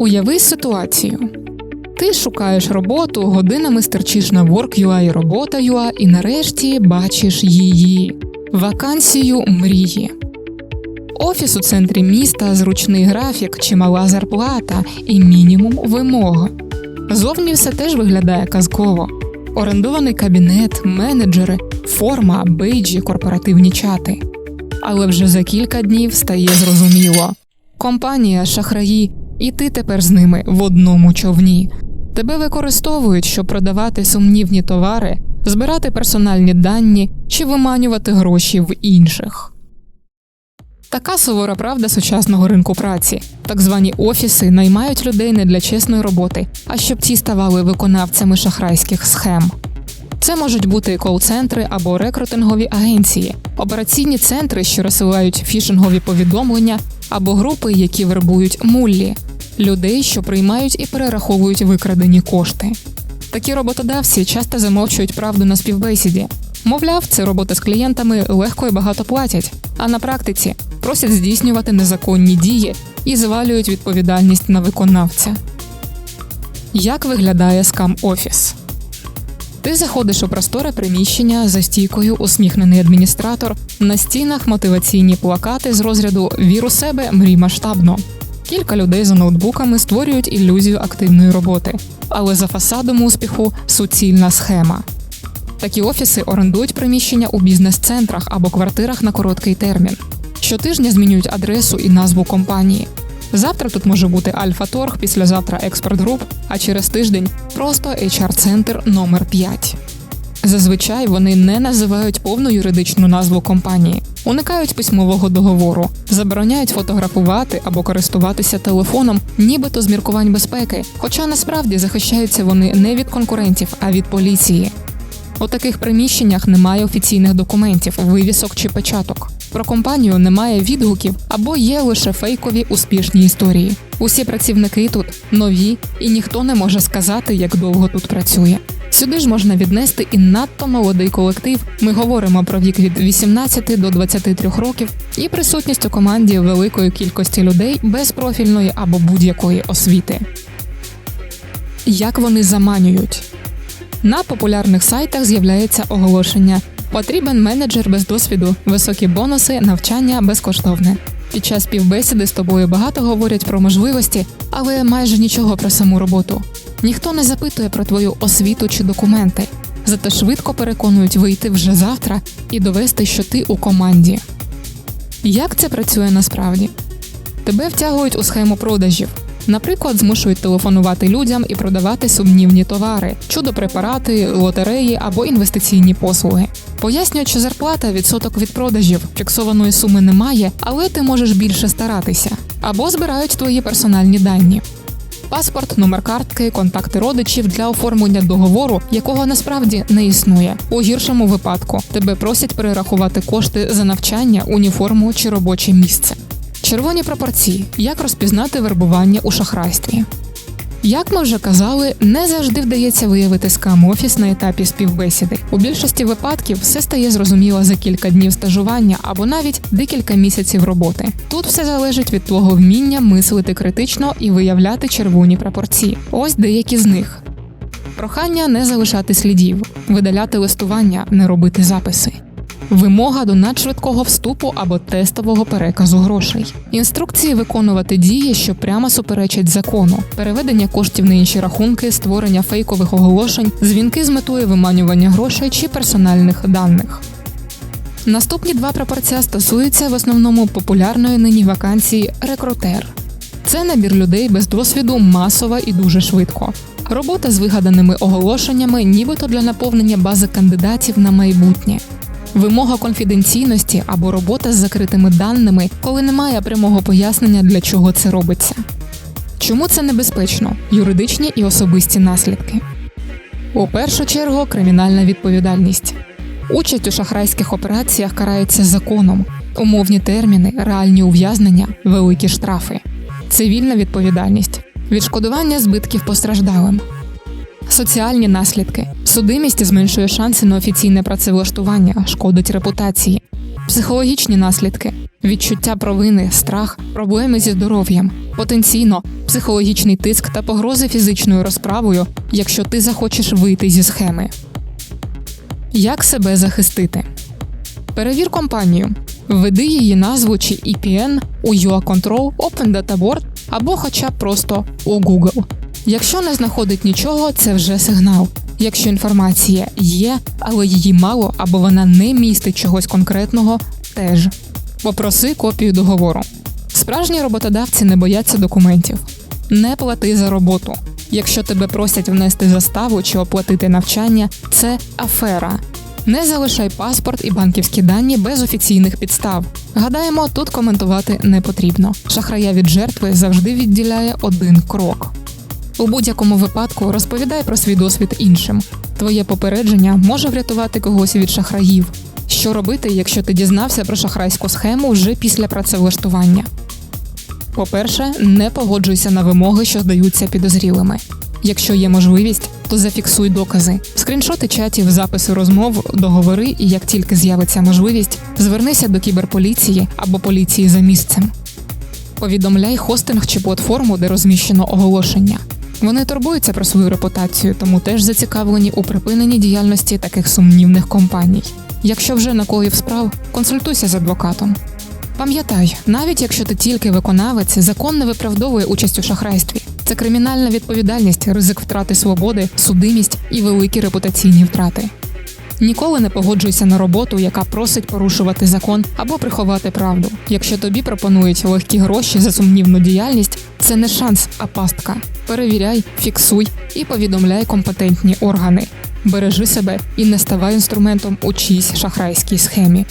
Уяви ситуацію. Ти шукаєш роботу, годинами стерчиш на Work.ua, робота.ua і нарешті бачиш її вакансію мрії. Офіс у центрі міста, зручний графік, чимала зарплата і мінімум вимог. Зовні все теж виглядає казково. Орендований кабінет, менеджери, форма, бейджі, корпоративні чати. Але вже за кілька днів стає зрозуміло: компанія, шахраї, і ти тепер з ними в одному човні. Тебе використовують, щоб продавати сумнівні товари, збирати персональні дані чи виманювати гроші в інших. Така сувора правда сучасного ринку праці. Так звані офіси наймають людей не для чесної роботи, а щоб ті ставали виконавцями шахрайських схем. Це можуть бути кол-центри або рекрутингові агенції, операційні центри, що розсилають фішингові повідомлення, або групи, які вербують муллі людей, що приймають і перераховують викрадені кошти. Такі роботодавці часто замовчують правду на співбесіді. Мовляв, це робота з клієнтами легко і багато платять, а на практиці просять здійснювати незаконні дії і звалюють відповідальність на виконавця. Як виглядає скам офіс? Ти заходиш у просторе приміщення за стійкою усміхнений адміністратор, на стінах мотиваційні плакати з розряду Вір у себе, мрій масштабно. Кілька людей за ноутбуками створюють ілюзію активної роботи, але за фасадом успіху суцільна схема. Такі офіси орендують приміщення у бізнес-центрах або квартирах на короткий термін. Щотижня змінюють адресу і назву компанії. Завтра тут може бути Альфа-Торг, післязавтра експорт груп, а через тиждень просто HR-центр номер 5 Зазвичай вони не називають повну юридичну назву компанії, уникають письмового договору, забороняють фотографувати або користуватися телефоном, нібито з міркувань безпеки, хоча насправді захищаються вони не від конкурентів, а від поліції. У таких приміщеннях немає офіційних документів, вивісок чи печаток. Про компанію немає відгуків або є лише фейкові успішні історії. Усі працівники тут нові, і ніхто не може сказати, як довго тут працює. Сюди ж можна віднести і надто молодий колектив. Ми говоримо про вік від 18 до 23 років і присутність у команді великої кількості людей без профільної або будь-якої освіти. Як вони заманюють? На популярних сайтах з'являється оголошення: потрібен менеджер без досвіду, високі бонуси, навчання безкоштовне. Під час співбесіди з тобою багато говорять про можливості, але майже нічого про саму роботу. Ніхто не запитує про твою освіту чи документи, зате швидко переконують вийти вже завтра і довести, що ти у команді. Як це працює насправді? Тебе втягують у схему продажів. Наприклад, змушують телефонувати людям і продавати сумнівні товари, чудо-препарати, лотереї або інвестиційні послуги. Пояснюють, що зарплата відсоток від продажів, фіксованої суми немає, але ти можеш більше старатися. Або збирають твої персональні дані. Паспорт, номер картки, контакти родичів для оформлення договору, якого насправді не існує. У гіршому випадку тебе просять перерахувати кошти за навчання, уніформу чи робоче місце. Червоні пропорції. Як розпізнати вербування у шахрайстві? Як ми вже казали, не завжди вдається виявити скам офіс на етапі співбесіди. У більшості випадків все стає зрозуміло за кілька днів стажування або навіть декілька місяців роботи. Тут все залежить від твого вміння мислити критично і виявляти червоні пропорції. Ось деякі з них: прохання не залишати слідів, видаляти листування, не робити записи. Вимога до надшвидкого вступу або тестового переказу грошей, інструкції виконувати дії, що прямо суперечать закону, переведення коштів на інші рахунки, створення фейкових оголошень, дзвінки з метою виманювання грошей чи персональних даних. Наступні два пропорція стосуються в основному популярної нині вакансії рекрутер. Це набір людей без досвіду масова і дуже швидко. Робота з вигаданими оголошеннями, нібито для наповнення бази кандидатів на майбутнє вимога конфіденційності або робота з закритими даними, коли немає прямого пояснення, для чого це робиться. Чому це небезпечно? Юридичні і особисті наслідки. У першу чергу кримінальна відповідальність. Участь у шахрайських операціях карається законом, умовні терміни, реальні ув'язнення, великі штрафи, цивільна відповідальність, відшкодування збитків постраждалим, соціальні наслідки. Судимість зменшує шанси на офіційне працевлаштування, шкодить репутації. психологічні наслідки, відчуття провини, страх, проблеми зі здоров'ям, потенційно психологічний тиск та погрози фізичною розправою, якщо ти захочеш вийти зі схеми. Як себе захистити? Перевір компанію. Введи її назву чи EPN у UA-Control, Open Data Board або хоча б просто у Google. Якщо не знаходить нічого, це вже сигнал. Якщо інформація є, але її мало або вона не містить чогось конкретного, теж попроси копію договору. Справжні роботодавці не бояться документів. Не плати за роботу. Якщо тебе просять внести заставу чи оплатити навчання, це афера. Не залишай паспорт і банківські дані без офіційних підстав. Гадаємо, тут коментувати не потрібно. Шахрая від жертви завжди відділяє один крок. У будь-якому випадку розповідай про свій досвід іншим. Твоє попередження може врятувати когось від шахраїв. Що робити, якщо ти дізнався про шахрайську схему вже після працевлаштування? По-перше, не погоджуйся на вимоги, що здаються підозрілими. Якщо є можливість, то зафіксуй докази, скріншоти чатів, записи розмов, договори, і як тільки з'явиться можливість, звернися до кіберполіції або поліції за місцем. Повідомляй хостинг чи платформу, де розміщено оголошення. Вони турбуються про свою репутацію, тому теж зацікавлені у припиненні діяльності таких сумнівних компаній. Якщо вже накоїв справ, консультуйся з адвокатом. Пам'ятай, навіть якщо ти тільки виконавець, закон не виправдовує участь у шахрайстві. Це кримінальна відповідальність, ризик втрати свободи, судимість і великі репутаційні втрати. Ніколи не погоджуйся на роботу, яка просить порушувати закон або приховати правду. Якщо тобі пропонують легкі гроші за сумнівну діяльність, це не шанс, а пастка. Перевіряй, фіксуй і повідомляй компетентні органи. Бережи себе і не ставай інструментом у чійсь шахрайській схемі.